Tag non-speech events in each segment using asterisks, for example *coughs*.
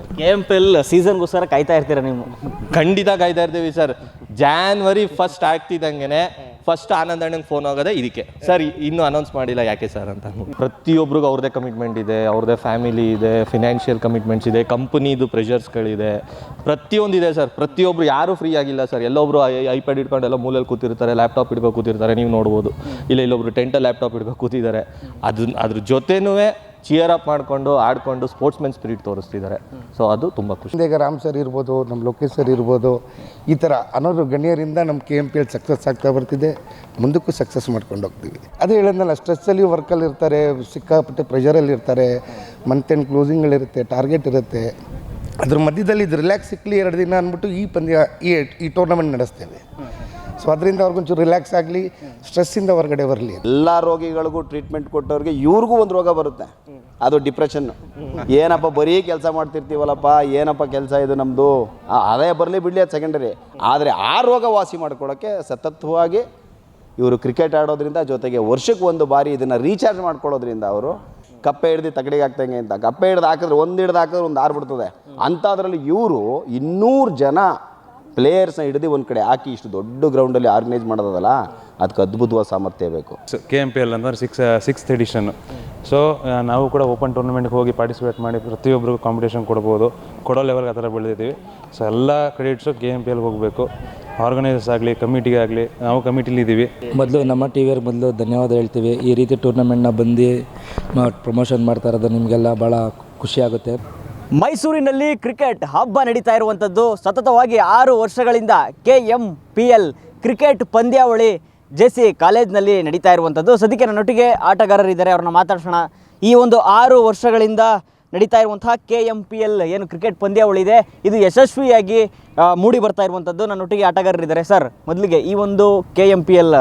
ಖುಷಿ K M P L ಸೀಸನ್ಗೋಸ್ಕರ ಕಾಯ್ತಾ ಇರ್ತೀರಾ ನೀವು? ಖಂಡಿತ ಕಾಯ್ತಾ ಇರ್ತೀವಿ ಸರ್. ಜಾನ್ವರಿ ಫಸ್ಟ್ ಆಗ್ತಿದ್ದಂಗೆ ಫಸ್ಟ್ ಆನಂದ್ ಅಣ್ಣಂಗೆ ಫೋನ್ ಆಗೋದೇ ಇದಕ್ಕೆ. ಸರ್ ಇನ್ನೂ ಅನೌನ್ಸ್ ಮಾಡಿಲ್ಲ ಯಾಕೆ ಸರ್ ಅಂತ. ಪ್ರತಿಯೊಬ್ರಿಗೂ ಅವ್ರದ್ದೇ ಕಮಿಟ್ಮೆಂಟ್ ಇದೆ, ಅವ್ರದ್ದೇ ಫ್ಯಾಮಿಲಿ ಇದೆ ಫಿನಾನ್ಷಿಯಲ್ ಕಮಿಟ್ಮೆಂಟ್ಸ್ ಇದೆ ಕಂಪ್ನಿದು ಪ್ರೆಷರ್ಸ್ಗಳಿದೆ ಪ್ರತಿಯೊಂದಿದೆ ಸರ್. ಪ್ರತಿಯೊಬ್ರು ಯಾರೂ ಫ್ರೀ ಆಗಿಲ್ಲ ಸರ್. ಎಲ್ಲೊಬ್ರು ಐಪ್ಯಾಡ್ ಇಟ್ಕೊಂಡು ಎಲ್ಲ ಮೂಲೆಯಲ್ಲಿ ಕೂತಿರ್ತಾರೆ ಲ್ಯಾಪ್ಟಾಪ್ ಇಟ್ಕೊಂಡು ಕೂತಿರ್ತಾರೆ, ನೀವು ನೋಡ್ಬೋದು. ಇಲ್ಲ ಇಲ್ಲೊಬ್ರು ಟೆಂಟಲ್ಲಿ ಲ್ಯಾಪ್ಟಾಪ್ ಇಟ್ಕೊಂಡು ಕೂತಿದ್ದಾರೆ. ಅದನ್ನ ಅದ್ರ ಜೊತೆನೂ ಚಿಯರ್ ಅಪ್ ಮಾಡಿಕೊಂಡು ಆಡ್ಕೊಂಡು ಸ್ಪೋರ್ಟ್ಸ್ಮೆನ್ ಸ್ಪಿರಿಟ್ ತೋರಿಸ್ತಿದ್ದಾರೆ. ಸೊ ಅದು ತುಂಬ ಖುಷಿ. ಈಗ ರಾಮ್ ಸರ್ ಇರ್ಬೋದು, ನಮ್ಮ ಲೋಕೇಶ್ ಸರ್ ಇರ್ಬೋದು, ಈ ಥರ ಅನೋರು ಗಣ್ಯರಿಂದ ನಮ್ಮ K M P L success ಆಗ್ತಾ ಬರ್ತಿದೆ. ಮುಂದಕ್ಕೂ ಸಕ್ಸಸ್ ಮಾಡ್ಕೊಂಡು ಹೋಗ್ತೀವಿ. ಅದೇ ಹೇಳಿದ್ನಲ್ಲ ಸ್ಟ್ರೆಸ್ಸಲ್ಲಿ ವರ್ಕಲ್ಲಿ ಇರ್ತಾರೆ, ಸಿಕ್ಕಾಪಟ್ಟೆ ಪ್ರೆಷರಲ್ಲಿ ಇರ್ತಾರೆ ಮಂತ್ ಎಂಡ್ ಕ್ಲೋಸಿಂಗ್ಗಳಿರುತ್ತೆ ಟಾರ್ಗೆಟ್ ಇರುತ್ತೆ ಅದ್ರ ಮಧ್ಯದಲ್ಲಿ ಇದು ರಿಲ್ಯಾಕ್ಸ್ ಸಿಕ್ಕಲಿ ಎರಡು ದಿನ ಅಂದ್ಬಿಟ್ಟು ಈ ಪಂದ್ಯ, ಈ ಈ ಟೂರ್ನಮೆಂಟ್ ನಡೆಸ್ತೇವೆ. ಸೊ ಅದರಿಂದ ಅವ್ರಿಗೊಂಚೂರು ರಿಲ್ಯಾಕ್ಸ್ ಆಗಲಿ ಸ್ಟ್ರೆಸ್ಸಿಂದ ಹೊರಗಡೆ ಬರಲಿ. ಎಲ್ಲ ರೋಗಿಗಳಿಗೂ ಟ್ರೀಟ್ಮೆಂಟ್ ಕೊಟ್ಟವ್ರಿಗೆ ಇವ್ರಿಗೂ ಒಂದು ರೋಗ ಬರುತ್ತೆ. ಅದು ಡಿಪ್ರೆಷನ್ ಏನಪ್ಪ ಬರೀ ಕೆಲಸ ಮಾಡ್ತಿರ್ತೀವಲ್ಲಪ್ಪ, ಏನಪ್ಪ ಕೆಲಸ ಇದು ನಮ್ಮದು ಅದೇ ಬರಲಿ ಬಿಡಲಿ ಅದು ಸೆಕೆಂಡರಿ ಆದರೆ ಆ ರೋಗ ವಾಸಿ ಮಾಡ್ಕೊಳ್ಳೋಕ್ಕೆ ಸತತವಾಗಿ ಇವರು ಕ್ರಿಕೆಟ್ ಆಡೋದ್ರಿಂದ ಜೊತೆಗೆ ವರ್ಷಕ್ಕೆ ಒಂದು ಬಾರಿ ಇದನ್ನು ರೀಚಾರ್ಜ್ ಮಾಡ್ಕೊಳ್ಳೋದ್ರಿಂದ ಅವರು ಕಪ್ಪೆ ಹಿಡ್ದು ತಗಡಿಗೆ ಹಾಕ್ತಂಗೆ ಅಂತ. ಕಪ್ಪೆ ಹಿಡ್ದು ಹಾಕಿದ್ರೆ ಒಂದು ಹಿಡ್ದು ಹಾಕಿದ್ರೆ ಒಂದು ಆರ್ಬಿಡ್ತದೆ ಅಂಥದ್ರಲ್ಲಿ ಇವರು ಇನ್ನೂರು ಜನ ಪ್ಲೇಯರ್ಸ್ನ ಹಿಡಿದು ಒಂದು ಕಡೆ ಹಾಕಿ ಇಷ್ಟು ದೊಡ್ಡ ಗ್ರೌಂಡಲ್ಲಿ ಆರ್ಗನೈಸ್ ಮಾಡೋದಲ್ಲ ಅದಕ್ಕೆ ಅದ್ಭುತವಾದ ಸಾಮರ್ಥ್ಯ ಬೇಕು. ಕೆ ಎಂ ಪಿ ಎಲ್ ಅಂದರೆ ಸಿಕ್ಸ್ ಸಿಕ್ಸ್ತ್ ಎಡಿಷನ್ ಸೊ ನಾವು ಕೂಡ ಓಪನ್ ಟೂರ್ನಮೆಂಟ್ಗೆ ಹೋಗಿ ಪಾರ್ಟಿಸಿಪೇಟ್ ಮಾಡಿ ಪ್ರತಿಯೊಬ್ಬರಿಗೂ ಕಾಂಪಿಟೇಷನ್ ಕೊಡ್ಬೋದು. ಕೊಡೋ ಲೆವೆಲ್ಗೆ ಆ ಥರ ಬೆಳೆದಿದ್ದೀವಿ. ಸೊ ಎಲ್ಲ ಕ್ರೆಡಿಟ್ಸು ಕೆ ಎಂ ಪಿ ಎಲ್ಗೆ ಹೋಗಬೇಕು. ಆರ್ಗನೈಸರ್ಸ್ ಆಗಲಿ ಕಮಿಟಿಗೆ ಆಗಲಿ ನಾವು ಕಮಿಟಿಲಿ ಇದ್ದೀವಿ. ಮೊದಲು ನಮ್ಮ ಟಿ ವಿಯವ್ರಿಗೆ ಮೊದಲು ಧನ್ಯವಾದ ಹೇಳ್ತೀವಿ. ಈ ರೀತಿ ಟೂರ್ನಮೆಂಟ್ನ ಬಂದು ಪ್ರಮೋಷನ್ ಮಾಡ್ತಾ ಇರೋದು ನಿಮಗೆಲ್ಲ ಭಾಳ ಖುಷಿಯಾಗುತ್ತೆ ಮೈಸೂರಿನಲ್ಲಿ ಕ್ರಿಕೆಟ್ ಹಬ್ಬ ನಡೀತಾ ಇರುವಂಥದ್ದು. ಸತತವಾಗಿ ಆರು ವರ್ಷಗಳಿಂದ K M P L cricket ಪಂದ್ಯಾವಳಿ ಜೆ ಸಿ ಕಾಲೇಜ್ನಲ್ಲಿ ನಡೀತಾ ಇರುವಂಥದ್ದು. ಸದ್ಯಕ್ಕೆ ನನ್ನೊಟ್ಟಿಗೆ ಆಟಗಾರರಿದ್ದಾರೆ ಅವ್ರನ್ನ ಮಾತಾಡ್ಸೋಣ. ಈ ಒಂದು ಆರು ವರ್ಷಗಳಿಂದ ನಡೀತಾ ಇರುವಂತಹ ಕೆ ಎಂ ಪಿ ಎಲ್ ಏನು ಕ್ರಿಕೆಟ್ ಪಂದ್ಯಾವಳಿ ಇದೆ, ಇದು ಯಶಸ್ವಿಯಾಗಿ ಮೂಡಿ ಬರ್ತಾ ಇರುವಂಥದ್ದು. ನನ್ನೊಟ್ಟಿಗೆ ಆಟಗಾರರಿದ್ದಾರೆ. ಸರ್, ಮೊದಲಿಗೆ ಈ ಒಂದು K M P L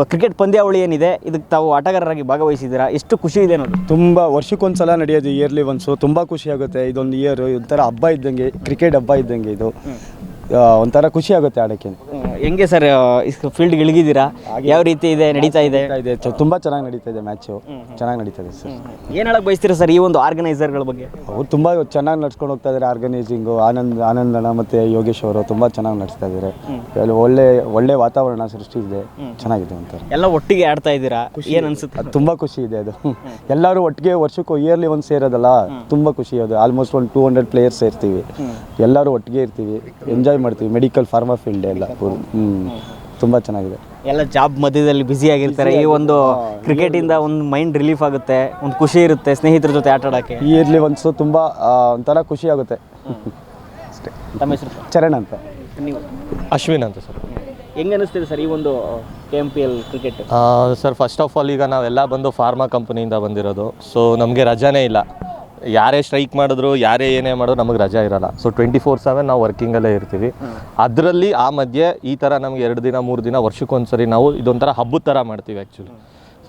cricket ಪಂದ್ಯಾವಳಿ ಏನಿದೆ ಇದಕ್ಕೆ ತಾವು ಆಟಗಾರರಾಗಿ ಭಾಗವಹಿಸಿದ್ದೀರಾ? ಎಷ್ಟು ಖುಷಿ ಇದೆ ನೋಡಿ ತುಂಬ ವರ್ಷಕ್ಕೊಂದ್ಸಲ ನಡೆಯೋದು ಇಯರ್ಲಿ ಒನ್ಸು ತುಂಬ ಖುಷಿ ಆಗುತ್ತೆ. ಇದೊಂದು ಇಯರ್ ಒಂಥರ ಹಬ್ಬ ಇದ್ದಂಗೆ ಕ್ರಿಕೆಟ್ ಹಬ್ಬ ಇದ್ದಂಗೆ ಇದು. ಒಂಥರ ಖುಷಿ ಆಗುತ್ತೆ ಆಡೋಕ್ಕೆ ಹೆಂಗೆ ಸರ್ ಫೀಲ್ಡ್ ಇಳಿಗಿದ್ದೀರಾ ಯಾವ ರೀತಿ ಇದೆ ನಡೀತಾ ಇದೆ? ಇದೆ. ತುಂಬ ಚೆನ್ನಾಗಿ ನಡೀತಾ ಇದೆ ಮ್ಯಾಚು ಚೆನ್ನಾಗಿ ನಡೀತಾ ಇದೆ ಸರ್. ಏನು ಹೇಳಕ್ ಬಯಸ್ತೀರಾ ಸರ್ ಈ ಒಂದು ಆರ್ಗನೈಸರ್ಗಳ ಬಗ್ಗೆ? ಅವ್ರು ತುಂಬ ಚೆನ್ನಾಗಿ ನಡ್ಸ್ಕೊಂಡು ಹೋಗ್ತಾ ಇದ್ದಾರೆ ಆರ್ಗನೈಸಿಂಗ್ ಆನಂದ್ ಆನಂದಣ್ಣ ಮತ್ತು ಯೋಗೇಶ್ ಅವರು ತುಂಬ ಚೆನ್ನಾಗಿ ನಡೆಸ್ತಾ ಇದ್ದಾರೆ ಅಲ್ಲಿ ಒಳ್ಳೆ ಒಳ್ಳೆ ವಾತಾವರಣ ಸೃಷ್ಟಿ ಇದೆ. ಚೆನ್ನಾಗಿದೆ ಅಂತ ಎಲ್ಲ ಒಟ್ಟಿಗೆ ಆಡ್ತಾ ಇದ್ದೀರಾ? ಏನು ಅನ್ಸುತ್ತೆ? ತುಂಬ ಖುಷಿ ಇದೆ ಅದು. ಎಲ್ಲರೂ ಒಟ್ಟಿಗೆ ವರ್ಷಕ್ಕೂ ಇಯರ್ಲಿ ಒಂದು ಸೇರೋದಲ್ಲ ತುಂಬ ಖುಷಿ ಅದು. ಆಲ್ಮೋಸ್ಟ್ ಒಂದು ಟೂ ಹಂಡ್ರೆಡ್ ಪ್ಲೇಯರ್ಸ್ ಸೇರ್ತೀವಿ. ಎಲ್ಲರೂ ಒಟ್ಟಿಗೆ ಇರ್ತೀವಿ. ಎಂಜಾಯ್ ಮಾಡ್ತೀವಿ ಮೆಡಿಕಲ್ ಫಾರ್ಮಾ ಫೀಲ್ಡ್ ಎಲ್ಲ ಹ್ಞೂ ತುಂಬ ಚೆನ್ನಾಗಿದೆ. ಎಲ್ಲ ಜಾಬ್ ಮಧ್ಯದಲ್ಲಿ ಬ್ಯುಸಿ ಆಗಿರ್ತಾರೆ. ಈ ಒಂದು ಕ್ರಿಕೆಟ್ ಇಂದ ಒಂದು ಮೈಂಡ್ ರಿಲೀಫ್ ಆಗುತ್ತೆ ಒಂದು ಖುಷಿ ಇರುತ್ತೆ ಸ್ನೇಹಿತರ ಜೊತೆ ಆಟ ಆಡೋಕ್ಕೆ ಈ ಇರಲಿ ಒಂದು ತುಂಬ ತುಂಬಾ ಒಂಥರ ಖುಷಿ ಆಗುತ್ತೆ. ಅಷ್ಟೇ. ತಮ್ಮ ಹೆಸರು ಚರಣ್ ಅಂತ. ನೀವು? ಅಶ್ವಿನ್ ಅಂತ ಸರ್. ಹೆಂಗೆ ಅನಿಸ್ತಿದೆ ಸರ್ ಈ ಒಂದು K M P L cricket sir first of all ಈಗ ನಾವೆಲ್ಲ ಬಂದು ಫಾರ್ಮಾ ಕಂಪನಿಯಿಂದ ಬಂದಿರೋದು. ಸೊ ನಮಗೆ ರಜಾನೇ ಇಲ್ಲ. ಯಾರೇ ಸ್ಟ್ರೈಕ್ ಮಾಡಿದ್ರು, ಯಾರೇ ಏನೇ ಮಾಡಿದ್ರು ನಮಗೆ ರಜಾ ಇರಲ್ಲ. ಸೊ ಟ್ವೆಂಟಿ ಫೋರ್ ಸೆವೆನ್ ನಾವು ವರ್ಕಿಂಗಲ್ಲೇ ಇರ್ತೀವಿ. ಅದರಲ್ಲಿ ಆ ಮಧ್ಯೆ ಈ ಥರ ನಮಗೆ ಎರಡು ದಿನ, ಮೂರು ದಿನ, ವರ್ಷಕ್ಕೊಂದ್ಸರಿ ನಾವು ಇದೊಂಥರ ಹಬ್ಬದ ಥರ ಮಾಡ್ತೀವಿ ಆ್ಯಕ್ಚುಲಿ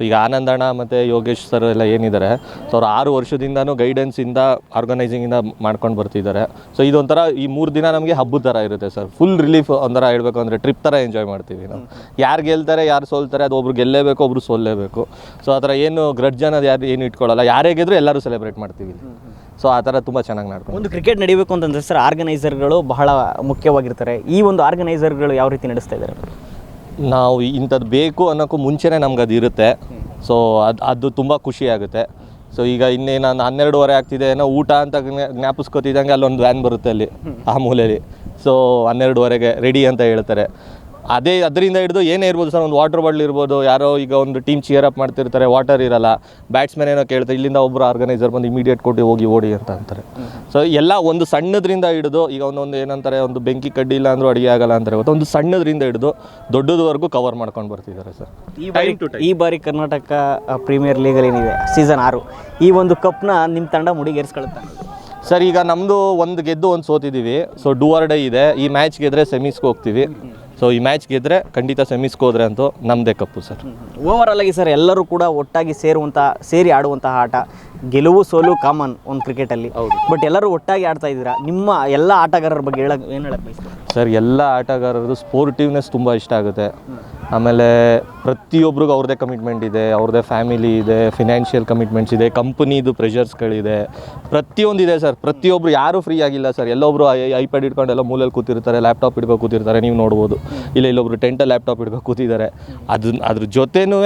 ಈಗ ಆನಂದಣ್ಣ ಮತ್ತು ಯೋಗೇಶ್ ಸರ್ ಎಲ್ಲ ಏನಿದ್ದಾರೆ ಸೊ ಅವ್ರು ಆರು ವರ್ಷದಿಂದನೂ ಗೈಡೆನ್ಸಿಂದ ಆರ್ಗನೈಸಿಂಗಿಂದ ಮಾಡ್ಕೊಂಡು ಬರ್ತಿದ್ದಾರೆ ಸೊ ಇದೊಂಥರ ಈ ಮೂರು ದಿನ ನಮಗೆ ಹಬ್ಬದ ಥರ ಇರುತ್ತೆ ಸರ್ ಫುಲ್ ರಿಲೀಫ್ ಒಂಥರ ಹೇಳಬೇಕು ಅಂದರೆ ಟ್ರಿಪ್ ಥರ ಎಂಜಾಯ್ ಮಾಡ್ತೀವಿ ನಾವು. ಯಾರು ಗೆಲ್ತಾರೆ ಯಾರು ಸೋಲ್ತಾರೆ ಅದು ಒಬ್ರು ಗೆಲ್ಲೇಬೇಕು ಒಬ್ರು ಸೋಲ್ಲೇಬೇಕು. ಸೊ ಆ ಥರ ಏನು ಗ್ರಡ್ಜ್ ಅನ್ನೋದು ಯಾರು ಏನು ಇಟ್ಕೊಳ್ಳಲ್ಲ. ಯಾರೇ ಗೆದ್ರು ಎಲ್ಲರೂ ಸೆಲೆಬ್ರೇಟ್ ಮಾಡ್ತೀವಿ ಸೊ ಆ ಥರ ತುಂಬ ಚೆನ್ನಾಗಿ ನಡ್ಕೊಂಡು ಒಂದು ಕ್ರಿಕೆಟ್ ನಡಿಬೇಕು ಅಂತಂದರೆ ಸರ್ ಆರ್ಗನೈಸರ್ಗಳು ಬಹಳ ಮುಖ್ಯವಾಗಿರ್ತಾರೆ. ಈ ಒಂದು ಆರ್ಗನೈಸರ್ಗಳು ಯಾವ ರೀತಿ ನಡೆಸ್ತಾ ಇದ್ದಾರೆ ನಾವು ಇಂಥದ್ದು ಬೇಕು ಅನ್ನೋಕ್ಕೂ ಮುಂಚೆನೇ ನಮ್ಗೆ ಅದು ಇರುತ್ತೆ ಸೊ ಅದು ಅದು ತುಂಬ ಖುಷಿ ಆಗುತ್ತೆ. ಸೊ ಈಗ ಇನ್ನೇನು ಹನ್ನೆರಡುವರೆ ಆಗ್ತಿದೆ ಏನೋ ಊಟ ಅಂತ ಜ್ಞಾ- ಜ್ಞಾಪಿಸ್ಕೊತಿದ್ದಂಗೆ ಅಲ್ಲೊಂದು ವ್ಯಾನ್ ಬರುತ್ತೆ ಅಲ್ಲಿ, ಆ ಮೂಲೆಯಲ್ಲಿ ಸೊ ಹನ್ನೆರಡುವರೆಗೆ ರೆಡಿ ಅಂತ ಹೇಳ್ತಾರೆ. ಅದೇ ಅದರಿಂದ ಹಿಡಿದು ಏನೇ ಇರ್ಬೋದು ಸರ್ ಒಂದು ವಾಟರ್ ಬಾಟ್ಲ್ ಇರ್ಬೋದು ಯಾರೋ ಈಗ ಒಂದು ಟೀಮ್ ಚಿಯರ್ ಅಪ್ ಮಾಡ್ತಿರ್ತಾರೆ ವಾಟರ್ ಇರಲ್ಲ ಬ್ಯಾಟ್ಸ್ಮನ್ ಏನೋ ಕೇಳ್ತಾರೆ ಇಲ್ಲಿಂದ ಒಬ್ಬರು ಆರ್ಗನೈಸರ್ ಬಂದು ಇಮಿಡಿಯೇಟ್ ಕೊಟ್ಟು ಹೋಗಿ ಓಡಿ ಅಂತ ಅಂತಾರೆ. ಸೊ ಎಲ್ಲ ಒಂದು ಸಣ್ಣದ್ರಿಂದ ಹಿಡಿದು ಈಗ ಒಂದೊಂದು ಏನಂತಾರೆ ಒಂದು ಬೆಂಕಿ ಕಡ್ಡಿ ಇಲ್ಲ ಅಂದ್ರೂ ಅಡುಗೆ ಆಗಲ್ಲ ಅಂತಾರೆ ಗೊತ್ತಾ ಒಂದು ಸಣ್ಣದ್ರಿಂದ ಹಿಡಿದು ದೊಡ್ಡದವರೆಗೂ ಕವರ್ ಮಾಡ್ಕೊಂಡು ಬರ್ತಿದ್ದಾರೆ ಸರ್. ಈ ಬಾರಿ ಈ ಬಾರಿ ಕರ್ನಾಟಕ ಪ್ರೀಮಿಯರ್ ಲೀಗಲ್ಲಿ ಏನಿದೆ ಸೀಸನ್ ಆರು ಈ ಒಂದು ಕಪ್ನ ನಿಮ್ಮ ತಂಡ ಮುಡಿಗೇರಿಸ್ಕೊಳುತ್ತೆ? ಸರ್ ಈಗ ನಮ್ಮದು ಒಂದು ಗೆದ್ದು ಒಂದು ಸೋತಿದ್ದೀವಿ ಸೊ ಡೂ ಆರ್ ಡೈ ಇದೆ ಈ ಮ್ಯಾಚ್ ಗೆದ್ರೆ ಸೆಮೀಸ್ಗೆ ಹೋಗ್ತೀವಿ. ಸೊ ಈ ಮ್ಯಾಚ್ ಗೆದ್ರೆ ಖಂಡಿತ ಸೆಮಿಸ್ಕೋದ್ರೆ ಹೋದ್ರೆ ಅಂತೂ ನಮ್ಮದೇ ಕಪ್ಪು ಸರ್ ಓವರ್ ಆಗಿ ಸರ್ ಎಲ್ಲರೂ ಕೂಡ ಒಟ್ಟಾಗಿ ಸೇರುವಂಥ ಸೇರಿ ಆಡುವಂತಹ ಆಟ. ಗೆಲುವು ಸೋಲು ಕಾಮನ್ ಒಂದು ಕ್ರಿಕೆಟಲ್ಲಿ ಬಟ್ ಎಲ್ಲರೂ ಒಟ್ಟಾಗಿ ಆಡ್ತಾ ಇದ್ದೀರಾ? ನಿಮ್ಮ ಎಲ್ಲ ಆಟಗಾರರ ಬಗ್ಗೆ ಹೇಳಕ್ ಏನು ಹೇಳಕ್ ಬಯಸ್ತೀರಾ? ಸರ್, ಎಲ್ಲ ಆಟಗಾರರದು ಸ್ಪೋರ್ಟಿವ್ನೆಸ್ ತುಂಬ ಇಷ್ಟ ಆಗುತ್ತೆ. ಆಮೇಲೆ ಪ್ರತಿಯೊಬ್ರಿಗೂ ಅವ್ರದ್ದೇ ಕಮಿಟ್ಮೆಂಟ್ ಇದೆ, ಅವ್ರದ್ದೇ ಫ್ಯಾಮಿಲಿ ಇದೆ ಫಿನಾನ್ಷಿಯಲ್ ಕಮಿಟ್ಮೆಂಟ್ಸ್ ಇದೆ ಕಂಪ್ನಿದು ಪ್ರೆಷರ್ಸ್ಗಳಿದೆ ಪ್ರತಿಯೊಂದಿದೆ ಸರ್ ಪ್ರತಿಯೊಬ್ಬರು ಯಾರೂ ಫ್ರೀ ಆಗಿಲ್ಲ ಸರ್. ಎಲ್ಲೊಬ್ರು ಐಪ್ಯಾಡ್ ಇಟ್ಕೊಂಡು ಎಲ್ಲ ಮೂಲೆಯಲ್ಲಿ ಕೂತಿರ್ತಾರೆ ಲ್ಯಾಪ್ಟಾಪ್ ಇಡ್ಬೇಕು ಕೂತಿರ್ತಾರೆ, ನೀವು ನೋಡ್ಬೋದು. ಇಲ್ಲ ಇಲ್ಲೊಬ್ರು ಟೆಂಟಲ್ಲಿ ಲ್ಯಾಪ್ಟಾಪ್ ಇಡ್ಬೇಕು ಕೂತಿದ್ದಾರೆ. ಅದನ್ನ ಅದ್ರ ಜೊತೆನೂ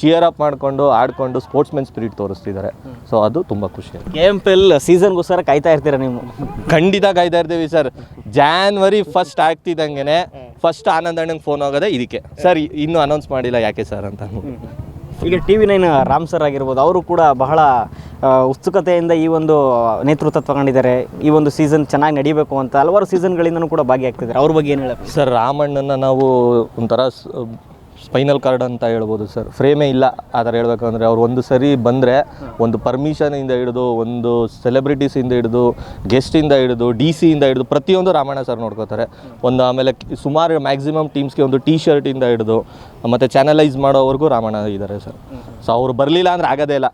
ಚಿಯರ್ ಅಪ್ ಮಾಡಿಕೊಂಡು ಆಡ್ಕೊಂಡು ಸ್ಪೋರ್ಟ್ಸ್ಮೆನ್ ಸ್ಪಿರಿಟ್ ತೋರಿಸ್ತಿದ್ದಾರೆ. ಸೊ ಅದು ತುಂಬ ಖುಷಿ ಕೆ ಎಂ ಪಿ ಎಲ್ ಸೀಸನ್ಗೋಸ್ಕರ ಕಾಯ್ತಾ ಇರ್ತೀರಾ ನೀವು? ಖಂಡಿತ ಕಾಯ್ತಾ ಇರ್ತೀವಿ ಸರ್ ಜಾನ್ವರಿ ಫಸ್ಟ್ ಆಗ್ತಿದ್ದಂಗೆ ಫಸ್ಟ್ ಆನಂದ್ ಅಣ್ಣಂಗೆ ಫೋನ್ ಆಗೋದೇ ಇದಕ್ಕೆ. ಸರ್ ಇನ್ನೂ ಅನೌನ್ಸ್ ಮಾಡಿಲ್ಲ ಯಾಕೆ ಸರ್ ಅಂತ ಈಗ T V nine Ram sir ಆಗಿರ್ಬೋದು ಅವರು ಕೂಡ ಬಹಳ ಉತ್ಸುಕತೆಯಿಂದ ಈ ಒಂದು ನೇತೃತ್ವ ತಗೊಂಡಿದ್ದಾರೆ. ಈ ಒಂದು ಸೀಸನ್ ಚೆನ್ನಾಗಿ ನಡೀಬೇಕು ಅಂತ ಹಲವಾರು ಸೀಸನ್ಗಳಿಂದನೂ ಕೂಡ ಭಾಗಿಯಾಗ್ತಿದ್ದಾರೆ. ಅವ್ರ ಬಗ್ಗೆ ಏನು ಹೇಳಬೇಕು ಸರ್ ರಾಮಣ್ಣನ ನಾವು ಒಂಥರ ಸ್ಪೈನಲ್ ಕಾರ್ಡ್ ಅಂತ ಹೇಳ್ಬೋದು ಸರ್. ಫ್ರೇಮೇ ಇಲ್ಲ ಆ ಥರ ಹೇಳ್ಬೇಕಂದ್ರೆ ಅವ್ರು ಒಂದು ಸರಿ ಬಂದರೆ ಒಂದು ಪರ್ಮಿಷನಿಂದ ಹಿಡಿದು ಒಂದು ಸೆಲೆಬ್ರಿಟೀಸಿಂದ ಹಿಡಿದು ಗೆಸ್ಟಿಂದ ಹಿಡಿದು ಡಿ ಸಿಯಿಂದ ಹಿಡಿದು ಪ್ರತಿಯೊಂದು ರಾಮಾಯಣ ಸರ್ ನೋಡ್ಕೋತಾರೆ. ಒಂದು ಆಮೇಲೆ ಸುಮಾರು ಮ್ಯಾಕ್ಸಿಮಮ್ ಟೀಮ್ಸ್ಗೆ ಒಂದು ಟಿ ಶರ್ಟಿಂದ ಹಿಡಿದು ಮತ್ತು ಚಾನಲೈಸ್ ಮಾಡೋವರೆಗೂ ರಾಮಾಯಣ ಇದ್ದಾರೆ ಸರ್. ಸೊ ಅವ್ರು ಬರಲಿಲ್ಲ ಅಂದರೆ ಆಗೋದೇ ಇಲ್ಲ.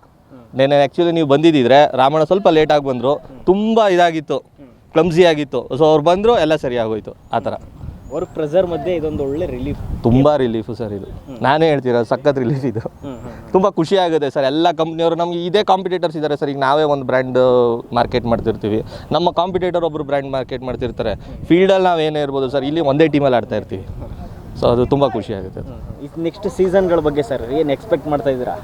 ನೆನೆ ಆ್ಯಕ್ಚುಲಿ ನೀವು ಬಂದಿದ್ದಿದ್ರೆ ರಾಮಾಯಣ ಸ್ವಲ್ಪ ಲೇಟಾಗಿ ಬಂದರು. ತುಂಬ ಇದಾಗಿತ್ತು. ಕ್ಲಮ್ಸಿ ಆಗಿತ್ತು ಸೊ ಅವ್ರು ಬಂದರು ಎಲ್ಲ ಸರಿಯಾಗೋಯಿತು ಆ ಥರ. ವರ್ಕ್ ಪ್ರೆಸರ್ ಮಧ್ಯೆ ಇದೊಂದು ಒಳ್ಳೆ ರಿಲೀಫ್ ತುಂಬಾ ರಿಲೀಫು ಸರ್ ಇದು. ನಾನೇ ಹೇಳ್ತೀರ ಸಖತ್ ರಿಲೀಫ್ ಇದು. ತುಂಬಾ ಖುಷಿ ಆಗುತ್ತೆ ಸರ್. ಎಲ್ಲ ಕಂಪ್ನಿಯವರು ನಮಗೆ ಇದೇ ಕಾಂಪಿಟೇಟರ್ಸ್ ಇದ್ದಾರೆ ಸರ್. ಈಗ ನಾವೇ ಒಂದು ಬ್ರ್ಯಾಂಡ್ ಮಾರ್ಕೆಟ್ ಮಾಡ್ತಿರ್ತೀವಿ. ನಮ್ಮ ಕಾಂಪಿಟೇಟರ್ ಒಬ್ಬರು ಬ್ರ್ಯಾಂಡ್ ಮಾರ್ಕೆಟ್ ಮಾಡ್ತಿರ್ತಾರೆ. ಫೀಲ್ಡಲ್ಲಿ ನಾವು ಏನೇ ಇರ್ಬೋದು ಸರ್ ಇಲ್ಲಿ ಒಂದೇ ಟೀಮಲ್ಲಿ ಆಡ್ತಾ ಇರ್ತೀವಿ. ಸೊ ಅದು ತುಂಬ ಖುಷಿ ಆಗುತ್ತೆ. ನೆಕ್ಸ್ಟ್ ಸೀಸನ್ಗಳ ಬಗ್ಗೆ ಸರ್ ಏನು ಎಕ್ಸ್ಪೆಕ್ಟ್ ಮಾಡ್ತಾ ಇದ್ದೀರಾ?